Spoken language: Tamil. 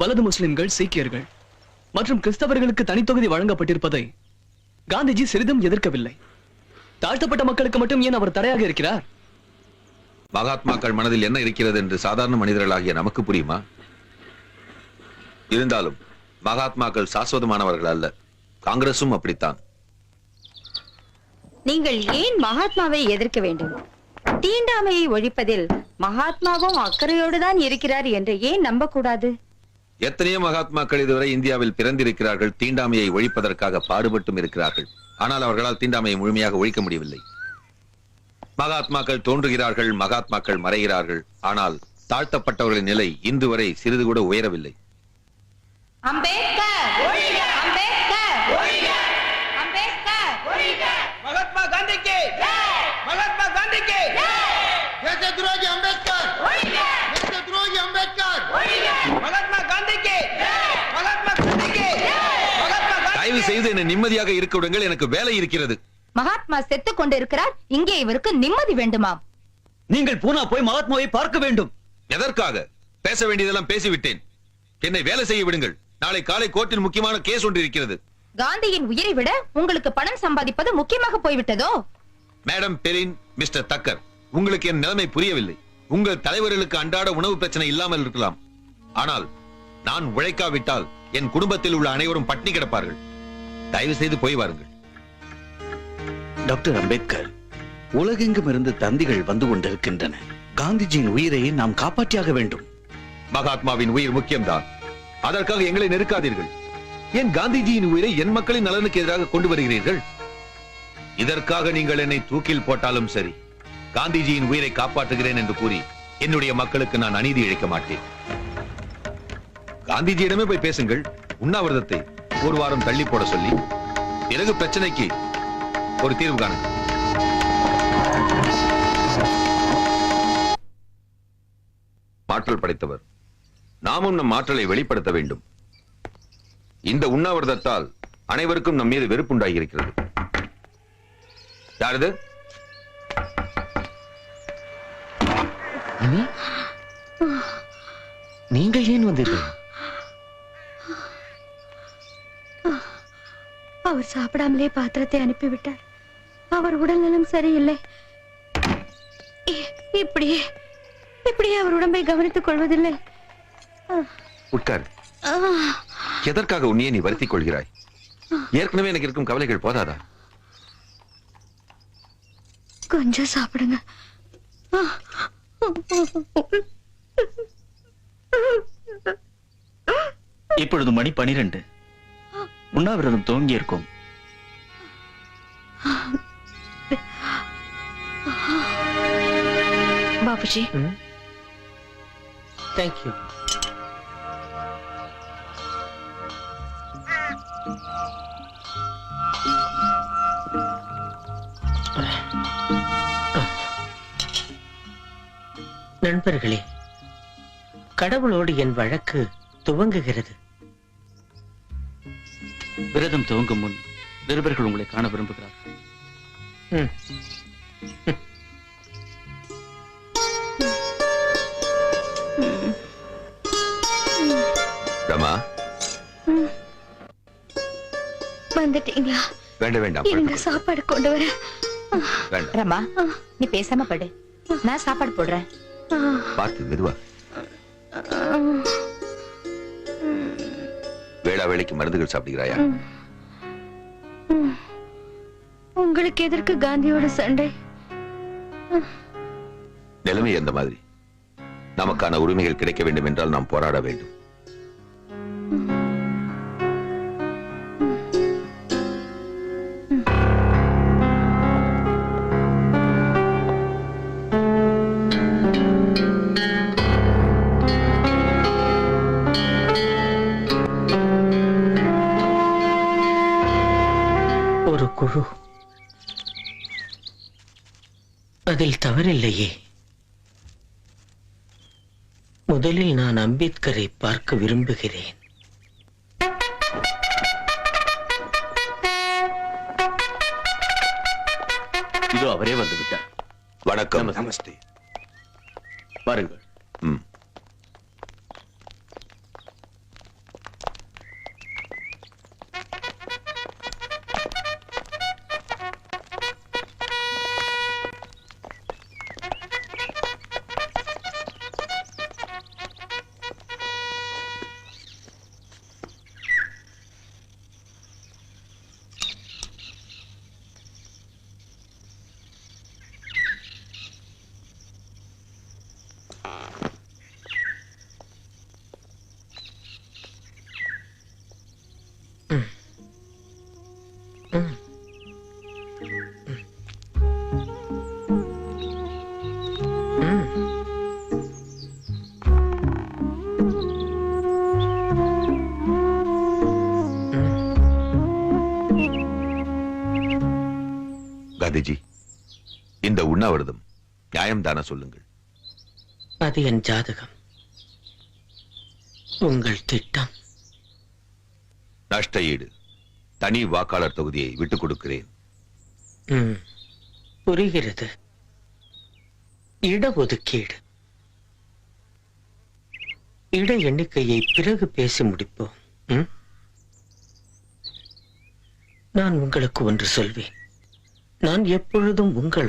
வலது முஸ்லிம்கள் சீக்கியர்கள். மற்றும் கிறிஸ்தவர்களுக்கு தனித்தொகுதி வழங்கப்பட்டிருப்பதை காந்திஜி சிறிதும் எதிர்க்கவில்லை. தாழ்த்தப்பட்ட மக்களுக்கு மட்டும் ஏன் அவர் தடையாக இருக்கிறார்? மகாத்மாக்கள் மனதில் என்ன இருக்கிறது என்று சாதாரண மனிதர்களாகிய நமக்கு புரியுமா? இருந்தாலும் மகாத்மாக்கள் சாஸ்வதமானவர்கள் அல்ல. காங்கிரசும் அப்படித்தான். நீங்கள் ஏன் மகாத்மாவை எதிர்க்க வேண்டும்? தீண்டாமையை ஒழிப்பதில் மகாத்மாவும் அக்கறையோடு தான் இருக்கிறார் என்று ஏன் நம்பக்கூடாது? எத்தனையோ மகாத்மாக்கள் இதுவரை இந்தியாவில் பிறந்திருக்கிறார்கள் தீண்டாமையை ஒழிப்பதற்காக பாடுபட்டும் இருக்கிறார்கள். ஆனால் அவர்களால் தீண்டாமையை முழுமையாக ஒழிக்க முடியவில்லை. மகாத்மாக்கள் தோன்றுகிறார்கள் மகாத்மாக்கள் மறைகிறார்கள். ஆனால் தாழ்த்தப்பட்டவர்களின் நிலை இன்று வரை சிறிது கூட உயரவில்லை. அம்பேத்கர்! அம்பேத்கர்! அம்பேத்கர்! மகாத்மா காந்திக்கு! மகாத்மா காந்திக்கு! தேச துரோகி அம்பேத்கர் தேச துரோகி அம்பேத்கர் மகாத்மா காந்திக்கு மகாத்மா காந்திக்கு மகாத்மா செய்து என்னை நிம்மதியாக இருக்க விடுங்கள் எனக்கு வேலை இருக்கிறது. மகாத்மா செத்துக் கொண்டிருக்கிறார் இங்கே இவருக்கு நிம்மதி வேண்டுமாம். நீங்கள் பூனா போய் மகாத்மாவை பார்க்க வேண்டும். எதற்காக? பேச வேண்டியதெல்லாம் பேசிவிட்டேன். என்னை வேலை செய்ய விடுங்கள். நாளை காலை கோர்ட்டில் முக்கியமான கேஸ் ஒன்று இருக்கிறது. காந்தியின் உயிரை விட உங்களுக்கு பணம் சம்பாதிப்பது முக்கியமாக போய்விட்டதோ? மேடம் பெரின் மிஸ்டர் தக்கர் உங்களுக்கு என் நிலைமை புரியவில்லை. உங்கள் தலைவர்களுக்கு அன்றாட உணவு பிரச்சனை இல்லாமல் இருக்கலாம். ஆனால் நான் உழைக்காவிட்டால் என் குடும்பத்தில் உள்ள அனைவரும் பட்டினி கிடப்பார்கள். தயவு செய்து போய் வாருங்கள். டாக்டர் அம்பேத்கர் உலகெங்கும் இருந்து தந்திகள் வந்து கொண்டிருக்கின்றன. காந்திஜியின் உயிரை நாம் காப்பாற்றியாக வேண்டும். மகாத்மாவின் உயிர் முக்கியம்தான். அதற்காக எங்களை நெருக்காதீர்கள். ஏன் காந்திஜியின் உயிரை என் மக்களின் நலனுக்கு எதிராக கொண்டு வருகிறீர்கள்? இதற்காக நீங்கள் என்னை தூக்கில் போட்டாலும் சரி காந்திஜியின் உயிரை காப்பாற்றுகிறேன் என்று கூறி என்னுடைய மக்களுக்கு நான் அநீதி இழைக்க மாட்டேன். காந்திஜியிடமே போய் பேசுங்கள் உண்ணாவிரதத்தை. ஒரு வாரம் தள்ளி போட சொல்லி பிறகு பிரச்சனைக்கு ஒரு தீர்வு காண. ஆற்றல் படைத்தவர். நாமும் நம் ஆற்றலை வெளிப்படுத்த வேண்டும். இந்த உண்ணாவிரதத்தால் அனைவருக்கும் நம் மீது வெறுப்புண்டாகி இருக்கிறது யாரது நீங்கள் ஏன் வந்தீர்கள்? அவர் சாப்பிடாமலே பாத்திரத்தை அனுப்பிவிட்டார். அவர் உடல்நலம் சரியில்லை. இப்படியே இப்படியே அவர் உடம்பை கவனித்துக் கொள்வதில்லை. உட்கார். எதற்காக உன்னையே நீ வருத்திக் கொள்கிறாய்? ஏற்கனவே எனக்கு இருக்கும் கவலைகள் போதாதா? கொஞ்சம் சாப்பிடுங்க. இப்பொழுது மணி பனிரெண்டு. உண்ணாவிரதம் துவங்கி இருக்கும். பாபுஜி. தேங்க்யூ நண்பர்களே கடவுளோடு என் வழக்கு துவங்குகிறது. விரதம் துவங்கும் முன் நிருபர்கள் உங்களை காண விரும்புகிறார்கள் ம். ரமா. வந்துட்டீங்களா? வேண்டாம் வேண்டாம் இருங்க சாப்பாடு கொண்டு வேண்டாம். ரமா நீ பேசாம படு. நான் சாப்பாடு போடுறேன். பார்த்து மெதுவா. வேளா வேலைக்கு மருந்துகள் சாப்பிடுகிறாயா? உங்களுக்கு எதற்கு காந்தியோட சண்டை? நிலைமை எந்த மாதிரி? நமக்கான உரிமைகள் கிடைக்க வேண்டும் என்றால் நாம் போராட வேண்டும். ஒரு குழு. அதில் தவறில்லையே. முதலில் நான் அம்பேத்கரை பார்க்க விரும்புகிறேன். இதோ அவரே வந்து விட்டார் வணக்கம். நமஸ்தே. பாருங்கள் காந்திஜி இந்த உண்ணாவிரதம் நியாயம்தான சொல்லுங்கள். அது என் ஜாதகம். உங்கள் திட்டம். நஷ்ட ஈடு. தனி வாக்காளர் தொகுதியை விட்டுக் கொடுக்கிறேன். புரிகிறது. இடஒதுக்கீடு. இட எண்ணிக்கையை பிறகு பேசி முடிப்போம்? நான் உங்களுக்கு ஒன்று சொல்வேன். நான் எப்பொழுதும் உங்கள்